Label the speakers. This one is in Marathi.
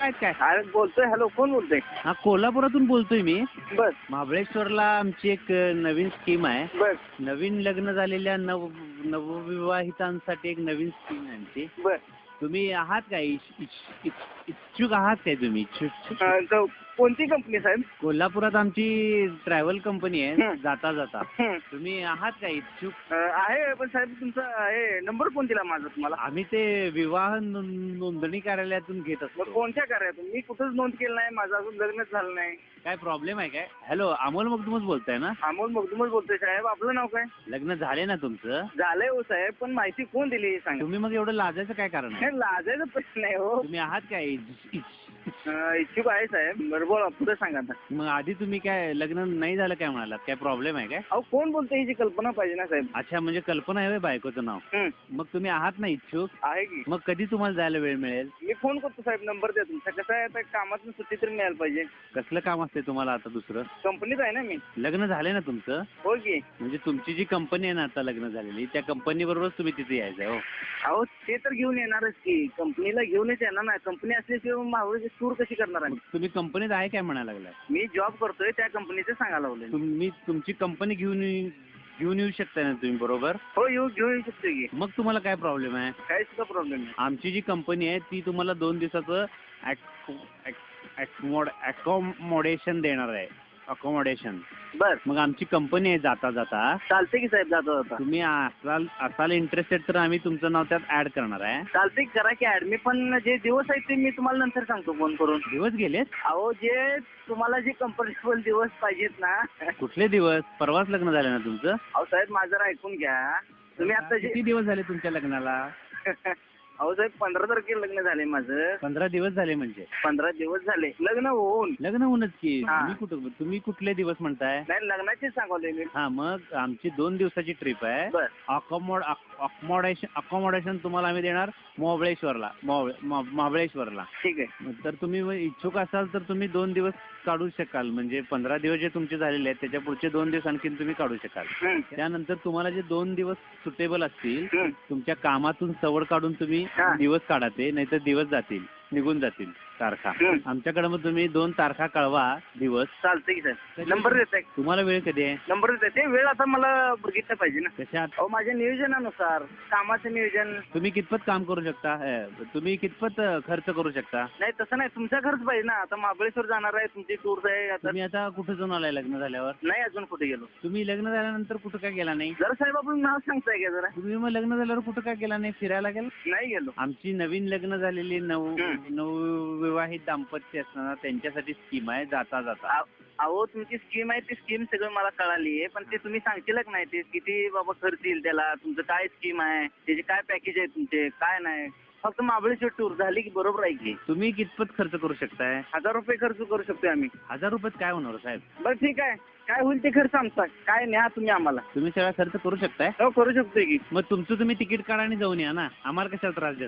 Speaker 1: काय काय
Speaker 2: अरे बोलतोय. हॅलो कोण बोलतोय?
Speaker 1: हा कोल्हापुरातून बोलतोय मी.
Speaker 2: बर.
Speaker 1: महाबळेश्वरला आमची एक अ, नवीन स्कीम आहे.
Speaker 2: बर.
Speaker 1: नवीन लग्न झालेल्या नव नवविवाहितांसाठी एक नवीन स्कीम आहे आमची.
Speaker 2: बर.
Speaker 1: तुम्ही आहात काय इच- इच- इच- इच्छुक आहात काय तुम्ही? इच्छुक
Speaker 2: अं, तर कोणती कंपनी साहेब?
Speaker 1: कोल्हापुरात आमची ट्रॅव्हल कंपनी आहे.
Speaker 2: हं.
Speaker 1: जाता जाता.
Speaker 2: हं.
Speaker 1: तुम्ही आहात काय इच्छुक?
Speaker 2: अं, आहे पण साहेब तुमचा हे नंबर कोण दिला माझा तुम्हाला?
Speaker 1: आम्ही ते विवाह नोंद- नोंदणी कार्यालयातून घेत
Speaker 2: मग
Speaker 1: असतो
Speaker 2: कोणत्या कार्यातून मी कुठंच नोंद केलं नाही माझं अजून लग्नच झालं नाही.
Speaker 1: काय प्रॉब्लेम आहे काय? हॅलो अमोल मगदुमच बोलताय ना?
Speaker 2: अमोल मगदुमच बोलतोय साहेब. आपलं नाव काय?
Speaker 1: लग्न झाले ना तुमचं?
Speaker 2: झालंय हो साहेब पण माहिती कोण दिली हे सांगा.
Speaker 1: तुम्ही मग एवढं लाजायचं काय कारण आहे?
Speaker 2: नाही, लाजायचा प्रश्न आहे हो.
Speaker 1: तुम्ही आहात काय?
Speaker 2: peace. इच्छुक आहे साहेब बरं बोला पुढे सांगा आता.
Speaker 1: मग आधी तुम्ही काय लग्न नाही झालं काय म्हणालात? काय प्रॉब्लेम आहे काय?
Speaker 2: अहो कोण बोलतोय ह्याची कल्पना पाहिजे ना साहेब.
Speaker 1: अच्छा म्हणजे कल्पना आहे होय बायकोचं नाव.
Speaker 2: हं.
Speaker 1: मग तुम्ही आहात ना इच्छुक?
Speaker 2: आहे की.
Speaker 1: मग कधी तुम्हाला जायला वेळ मिळेल?
Speaker 2: मी फोन करतो साहेब नंबर द्या तुमचा. कसं आहे आता कामातून सुट्टी तरी मिळायला पाहिजे.
Speaker 1: कसलं काम असते तुम्हाला आता दुसरं?
Speaker 2: कंपनीत आहे ना मी.
Speaker 1: लग्न झाले ना तुमचं?
Speaker 2: हो की.
Speaker 1: म्हणजे तुमची जी कंपनी आहे ना आता लग्न झालेली त्या कंपनी बरोबरच तुम्ही तिथे यायचं आहे, हो.
Speaker 2: अहो ते तर घेऊन येणारच की. कंपनीला घेऊनच येणार ना कंपनी असल्याशिवाय मावळीची टूर कशी करणार आहे
Speaker 1: तुम्ही कंपनीत आहे काय म्हणायला लागलाय?
Speaker 2: मी जॉब करतोय त्या कंपनीचं सांगायला लावलंय
Speaker 1: तुम्ही तुमची कंपनी घेऊन येऊ- घेऊन येऊ शकता ना तुम्ही बरोबर?
Speaker 2: हो येऊ घेऊन येऊ शकतो की.
Speaker 1: मग तुम्हाला काय प्रॉब्लेम आहे?
Speaker 2: काही सुद्धा प्रॉब्लेम नाही.
Speaker 1: आमची जी कंपनी आहे ती तुम्हाला दोन दिवसाचं अकोमोडेशन देणार आहे. अकोमोडेशन
Speaker 2: बर.
Speaker 1: मग आमची कंपनी आहे जाता जाता.
Speaker 2: चालते की साहेब जाता जाता?
Speaker 1: तुम्ही असाल असाल इंटरेस्टेड तर आम्ही तुमचं नाव त्यात ऍड करणार आहे.
Speaker 2: चालते की करा की ऍड मी पण जे दिवस आहेत ते मी तुम्हाला नंतर सांगतो फोन करून.
Speaker 1: दिवस गेलेत?
Speaker 2: अहो जे तुम्हाला जे कम्फर्टेबल दिवस पाहिजेत ना.
Speaker 1: कुठले दिवस? परवाच लग्न झालं ना तुमचं?
Speaker 2: अहो साहेब माझं जरा ऐकून घ्या. तुम्ही आता जे
Speaker 1: किती दिवस झाले तुमच्या लग्नाला?
Speaker 2: अहो साहेब पंधरा तारखेला लग्न झालंय माझं.
Speaker 1: पंधरा दिवस झाले म्हणजे?
Speaker 2: पंधरा दिवस झाले. लग्न होऊन.
Speaker 1: लग्न होऊनच की.
Speaker 2: हा.
Speaker 1: तुम्ही कुठं तुम्ही कुठले दिवस म्हणताय?
Speaker 2: नाही लग्नाचीच सांगवले मी.
Speaker 1: हा मग आमची दोन दिवसाची ट्रिप आहे.
Speaker 2: बर.
Speaker 1: अकोमोड अकोमोडेशन अकोमोडेशन तुम्हाला आम्ही देणार महाबळेश्वरला महाबळे- महा- महाबळेश्वरला.
Speaker 2: ठीक आहे.
Speaker 1: तर तुम्ही इच्छुक असाल तर तुम्ही दोन दिवस काढू शकाल. म्हणजे पंधरा दिवस जे तुमचे झालेले आहेत त्याच्या पुढचे दोन दिवस आणखीन तुम्ही काढू शकाल.
Speaker 2: हम्म.
Speaker 1: त्यानंतर तुम्हाला जे दोन दिवस सुटेबल असतील
Speaker 2: हम्म.
Speaker 1: तुमच्या कामातून सवड काढून तुम्ही. दिवस काढा ते नाहीतर दिवस जातील. निघून जातील तारखा.
Speaker 2: हम्म.
Speaker 1: आमच्याकडे मग तुम्ही दोन तारखा कळवा दिवस.
Speaker 2: चालतंय की साहेब नंबर देताय.
Speaker 1: तुम्हाला वेळ कधी आहे?
Speaker 2: नंबर देताय. ते वेळ आता मला बघितलं पाहिजे ना.
Speaker 1: कशात
Speaker 2: अहो माझ्या नियोजनानुसार कामाचं नियोजन.
Speaker 1: तुम्ही कितपत काम करू शकता? अ, तुम्ही कितपत अ, खर्च करू शकता?
Speaker 2: नाही तसं नाही. तुमचा खर्च पाहिजे ना. आता महाबळेश्वर जाणार आहे तुमची टूर आहे आता
Speaker 1: तुम्ही आता कुठे जाऊन आलाय लग्न झाल्यावर?
Speaker 2: नाही अजून कुठे गेलो.
Speaker 1: तुम्ही लग्न झाल्यानंतर कुठं काय गेला नाही?
Speaker 2: जरा साहेब आपण नाव सांगताय का जरा?
Speaker 1: तुम्ही मग लग्न झाल्यावर कुठं काय गेला नाही? फिरायला गेला?
Speaker 2: नाही गेलो.
Speaker 1: आमची नवीन लग्न झालेली
Speaker 2: हम्म.
Speaker 1: नवविवाहित दाम्पत्य असताना त्यांच्यासाठी स्कीम आहे जाता जाता.
Speaker 2: अहो- तुमची स्कीम आहे ती स्कीम सगळं मला कळाली आहे पण ते तुम्ही सांगशील का नाही ते किती बाबा खर्च येईल त्याला तुमचं काय स्कीम आहे त्याचे काय पॅकेज आहे तुमचे काय नाही. फक्त महाबळेश्वर टूर झाली की बरोबर आहे की.
Speaker 1: तुम्ही कितपत खर्च करू शकताय?
Speaker 2: हजार रुपये खर्च करू शकतोय आम्ही.
Speaker 1: हजार रुपयात काय होणार साहेब?
Speaker 2: बरं ठीक आहे. काय होईल ते खर्च आमचा. काय न्या तुम्ही आम्हाला.
Speaker 1: तुम्ही सगळा खर्च करू शकताय?
Speaker 2: हो करू शकतोय की.
Speaker 1: मग तुमचं तुम्ही तिकीट काढा आणि जाऊन या ना. आम्हाला कशाला त्रास देता?